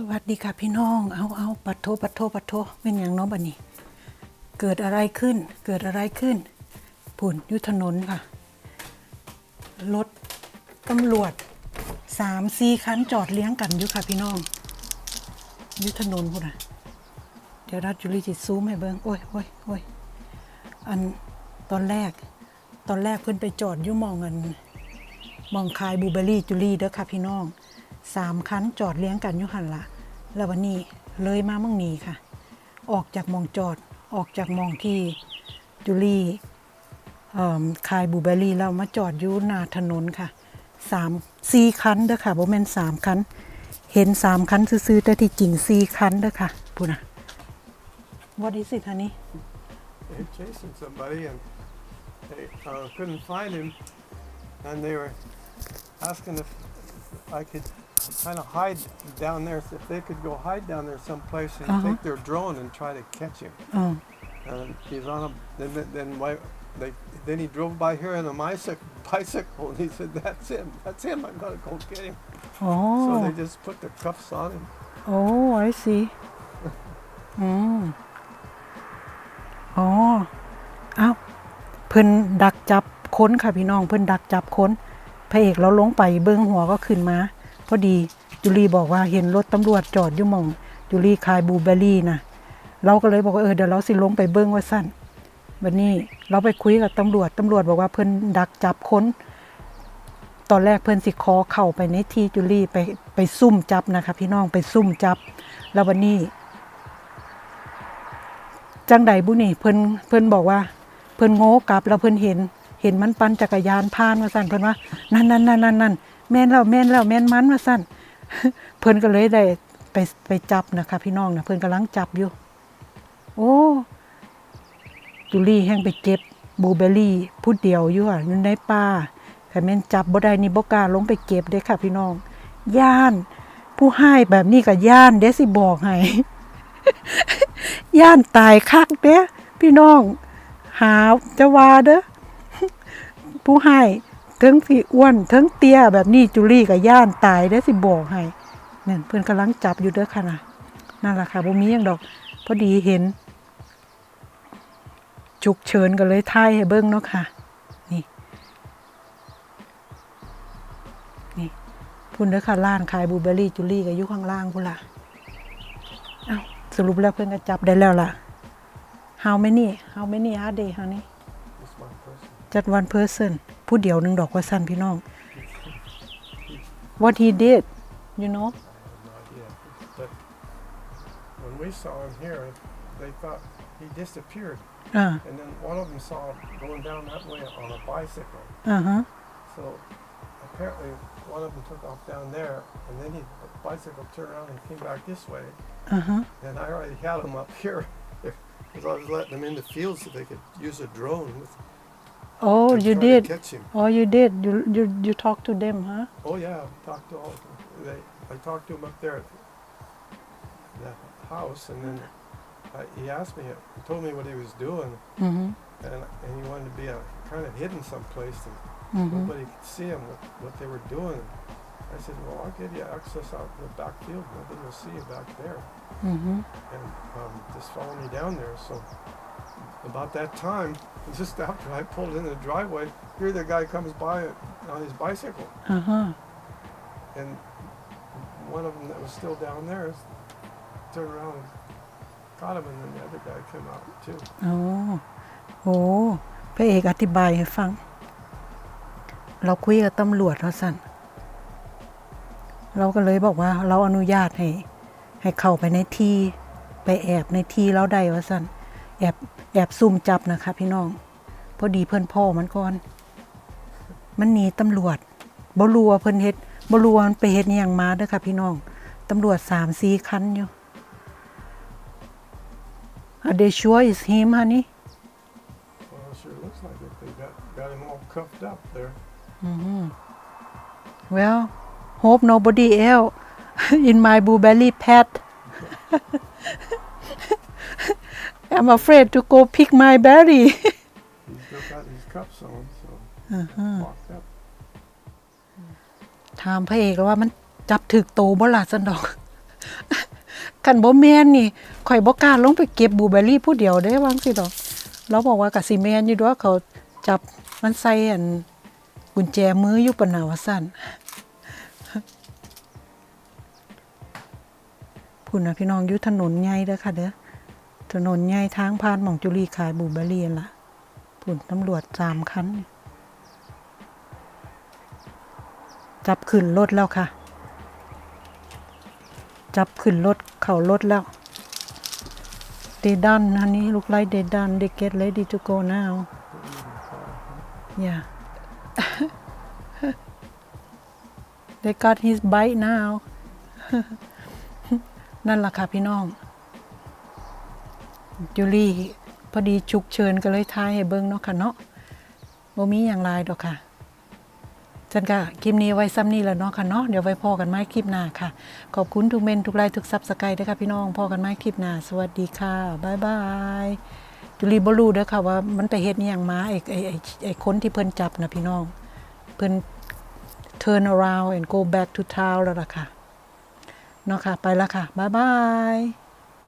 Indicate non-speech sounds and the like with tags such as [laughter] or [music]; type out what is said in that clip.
สวัสดีค่ะพี่น้อง เอาเอาปัดโทปัดโทปัดโทเป็นอย่างน้องบันนี้ เกิดอะไรขึ้น เกิดอะไรขึ้นผุ่นยุถนนค่ะ รถตำรวจสามสี่คันจอดเลี้ยงกันอยู่ค่ะพี่น้อง ยุถนนพุ่นอะ เดี๋ยวรัดจุลีจิตซูมให้เบิ้งโอ้ยโอ้ยโอ้ยอันตอนแรก ตอนแรกเพิ่อนไปจอดอยู่มองเงินมองคายบูเบอร์รี่จุลี่เด้อค่ะพี่น้อง สามคันจอดเลี้ยงกันอยู่หันละแล้ววันนี้เลยมาเมั่งนี้ค่ะ ออกจากมองจอดออกจากมองที่จุลีคายบูเบอร์รี่แล้วมาจอดอยู่หน้าถนนค่ะสามสี่คันเด้อค่ะบ่แมนสามคันเห็นสามคันซื้อแต่ที่จริงสี่คันเด้อค่ะพูนะ What is it honey They're chasing somebody and they uh, couldn't find him, and they were asking if I could kind of hide down there, if they could go hide down there someplace and Uh-huh. take their drone and try to catch him. อ๋อ And he's on a then then, then why they then he drove by here on a bicycle, [laughs] bicycle and he said, "That's him, that's him. I gotta go get him." อ๋อ So they just put the cuffs on him. โอ้ I see อืม[laughs] อ๋อ เอ้า เพิ่นดักจับค้นค่ะพี่น้อง เพิ่นดักจับค้น พระเอกเราลงไปเบิ้งหัวก็ขึ้นมา พอดีจุลีบอกว่าเห็นรถตำรวจจอดอยู่มอง จุลีขายบลูเบอร์รี่นะเราก็เลยบอกว่าเออเดี๋ยวเราสิลงไปเบิ้งว่าสั้นวันนี้เราไปคุยกับตำรวจตำรวจบอกว่าเพิ่นดักจับค้น ตอนแรกเพิ่นสิคอเข้าไปในที่จุลี่ไปไปซุ่มจับนะคะ พี่น้องไปซุ่มจับ แล้ววันนี้ จังใดบุนี่เพิ่นเพิ่นบอกว่า เพิ่นโง่กลับแล้วเพิ่นเห็น เห็นมันปั่นจักรยานผ่านมาสั่นเพิ่นว่านั่นนั่นนั่นนั่นนั่นแม่นแล้วแม่นแล้วแม่นมันมาสั่นเพิ่นก็เลยได้ไปไปจับนะคะพี่น้องนะเพิ่นกำลังจับอยู่ โอ้จุลี่แห้งไปเก็บบลูเบอรี่พูดเดียวอยู่อะอยู่ในป่าแต่แม่นจับบ่ได้นี่บ่กล้าลงไปเก็บเด้ค่ะ พี่น้องย่าน ผู้ให้แบบนี้ก็ย่านเด้สิบอกให้ย่านตายคักเด้พี่น้องหาจะว่าเด้อ ผู้ให้ทั้งพี่อ้วนทั้งเตี้ยแบบนี้จุลี่กับย่านตายได้สิบอกให้นั่นเพื่อนกำลังจับอยู่เด้อค่ะนะนั่นแหละค่ะบ่มีหยังดอก พอดีเห็นฉุกเฉินก็เลยถ่ายให้เบิ่งเนาะค่ะ นี่ นี่พุ่นเด้อค่ะร้านขายบลูเบอร์รี่จุลี่ก็อยู่ข้างล่างพุ่นละเอ้าสรุปแล้วเพิ่อนก็จับได้แล้วล่ะ How many How many are they honey. จัด one person ผู้เดียวหนึ่งดอกว่าสั้นพี่น้อง What he did you know I have no idea. But when we saw him here, they thought he disappeared. อ่า And then one of them saw him going down that way on a bicycle. อ่าฮะ So apparently one of them took off down there, and then he the bicycle turned around and came back this way. อ่าฮะ And I already had him up [laughs] here because I was letting them in the field so they could use a drone with, Oh, you did. catch him. Oh, you did. You you you talked to them, huh? Oh yeah, I talked to all. They, I talked to him up there at the house, and then I, he asked me, he told me what he was doing, Mm-hmm. and, and he wanted to be a, kind of hidden someplace, and Mm-hmm. nobody could see him what, what they were doing. I said, well, I'll give you access out in the back field. Nobody will see you back there. Mm-hmm. And um, just follow me down there. So about that time, just after I pulled into the driveway, here the guy comes by on his bicycle. อ่าฮะ And one of them that was still down there turned around and caught him, and then the other guy came out too. อ๋อโอ้พระเอกอธิบายให้ฟัง เราคุยกับตำรวจเขาสั่น เราก็เลยบอกว่าเราอนุญาตให้ ให้เข้าไปในที่ ไปแอบในที่เราได้ว่าสั่น แอบแอบซุ่มจับนะคะ พี่น้อง พอดีเพื่อนพ่อมันก่อน มันหนีตำรวจบรัวาเพิ่นเฮ็ดบรัวามันไปเฮ็ดอหย่างมาเด้อค่ะพี่น้องตำรวจสามสี่คันอยู่ Are they sure it's him honey Well, it sure looks like it. They got, got him all cuffed up there. Well, hope nobody else in my blueberry pet. I'm afraid to go pick my berry. He's still got his cuffs on, so locked up. ถามพระเอกแล้วว่ามันจับถึกโตบ่ล่ะสันดอกคันบ่แม่นนี่ข่อยบ่กล้าลงไปเก็บบลูเบอร์รี่ผู้เดียวเด้วาจังสิดอก เราบอกว่าก็สิแม่นอยู่ดอกเขาจับมันใส่อันกุญแจมืออยู่ปะนาว่าซั่นพุ่นน่ะพี่น้องอยู่ถนนใหญ่เด้อค่ะเด้อ ถนนใหญ่ทางผ่านหม่องจุลีขายบูเบอรี่ล่ะพุ่นตำรวจสามคัน จับขึ้นรถแล้วค่ะ จับขึ้นรถเข้ารถแล้ว they done honey look like they done they get ready to go now yeah they got his bike now นั่นล่ะค่ะพี่น้อง จูลี่พอดีฉุกเฉินก็เลยทายให้เบิ่งเนาะค่ะเนาะบ่มีอย่างไรดอกค่ะฉันก็คลิปนี้ไว้ซ้ำนี่แล้วเนาะค่ะเนาะเดี๋ยวไว้พอกันไหมคลิปหน้าค่ะ ขอบคุณทุกเมนทุกไลค์ทุกซับสไครต์ด้วยค่ะพี่น้องพอกันไหมคลิปหน้า สวัสดีค่ะบ๊ายบายจุลีบรู้เด้อค่ะว่ามันไปเฮ็ดอย่างมาไอ้ไอ้ไอ้ไอ้คนที่เพิ่นจับนะพี่น้อง เพิ่น turn around and go back to town แล้วล่ะค่ะเนาะค่ะ ไปแล้วค่ะ บ๊ายบาย